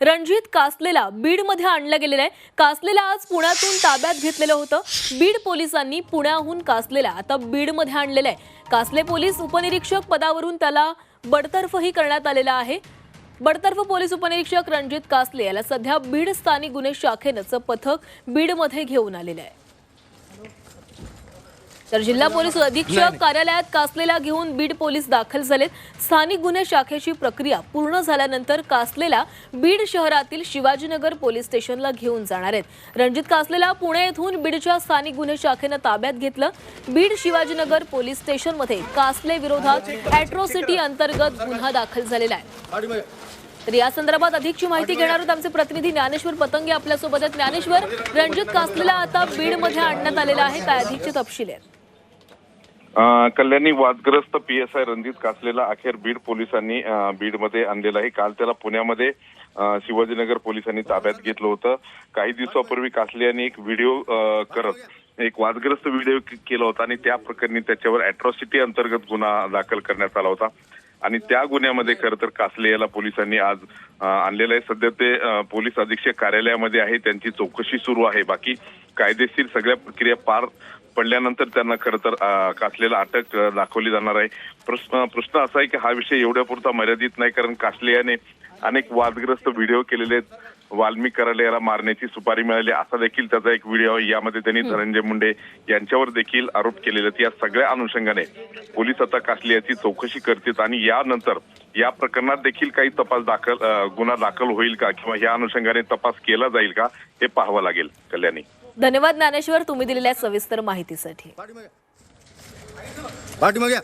रणजित कासलेला बीडमध्ये आणलं गेलेलं आहे. कासलेला आज पुण्यातून ताब्यात घेतलेलं होतं. बीड पोलिसांनी पुण्याहून कासलेला आता बीडमध्ये आणलेलं आहे. कासले पोलीस उपनिरीक्षक पदावरून त्याला बडतर्फही करण्यात आलेला आहे. बडतर्फ पोलीस उपनिरीक्षक रणजित कासले याला सध्या बीड स्थानिक गुन्हे शाखेनंच पथक बीडमध्ये घेऊन आलेलं आहे. तर जिल्हा पोलीस अधीक्षक कार्यालयात कासलेला घेऊन बीड पोलीस दाखल झालेत. स्थानिक गुन्हे शाखेची प्रक्रिया पूर्ण झाल्यानंतर कासलेला बीड शहरातील शिवाजीनगर पोलीस स्टेशनला घेऊन जाणार आहेत. रणजित कासलेला पुणे येथून बीडच्या स्थानिक गुन्हे शाखेनं ताब्यात घेतलं. बीड शिवाजीनगर पोलीस स्टेशनमध्ये कासले विरोधात अॅट्रॉसिटी अंतर्गत गुन्हा दाखल झालेला आहे. तर या संदर्भात अधिकची माहिती घेणार आहोत आमचे प्रतिनिधी ज्ञानेश्वर पतंगे आपल्यासोबत आहेत. ज्ञानेश्वर रणजित कासलेला आता बीडमध्ये आणण्यात आलेला आहे. काय अधिकचे तपशील आहेत? कल्याणी वादग्रस्त पी एस आय रणजित कासलेला अखेर बीड पोलिसांनी बीडमध्ये आणलेला आहे. काल त्याला पुण्यामध्ये शिवाजीनगर पोलिसांनी ताब्यात घेतलं होतं. काही दिवसापूर्वी कासले यांनी एक व्हिडिओ करत एक वादग्रस्त व्हिडिओ केला होता आणि त्या प्रकरणी त्याच्यावर अॅट्रॉसिटी अंतर्गत गुन्हा दाखल करण्यात आला होता. आणि त्या गुन्ह्यामध्ये खरं तर कासले याला पोलिसांनी आज आणलेलं आहे. सध्या ते पोलीस अधीक्षक कार्यालयामध्ये आहे. त्यांची चौकशी सुरू आहे. बाकी कायदेशीर सगळ्या प्रक्रिया पार पडल्यानंतर त्यांना खरं तर कासलेला अटक दाखवली जाणार आहे. प्रश्न प्रश्न असा आहे की हा विषय एवढ्यापुरता मर्यादित नाही कारण कासले याने अनेक वादग्रस्त व्हिडिओ केलेले आहेत. वाल्मिक कराले मारण्याची सुपारी मिळाली असा देखील त्याचा एक व्हिडिओ आहे. यामध्ये त्यांनी धनंजय मुंडे यांच्यावर देखील आरोप केलेले आहेत. या सगळ्या अनुषंगाने पोलीस आता कासले याची चौकशी करतील आणि यानंतर या प्रकरणात देखील काही तपास दाखल गुन्हा दाखल होईल का? किंवा या अनुषंगाने तपास केला जाईल का? हे पाहावं लागेल कल्याणी. धन्यवाद ज्ञानेश्वर तुम्ही दिलेल्या सविस्तर माहितीसाठी. पाठीमागे.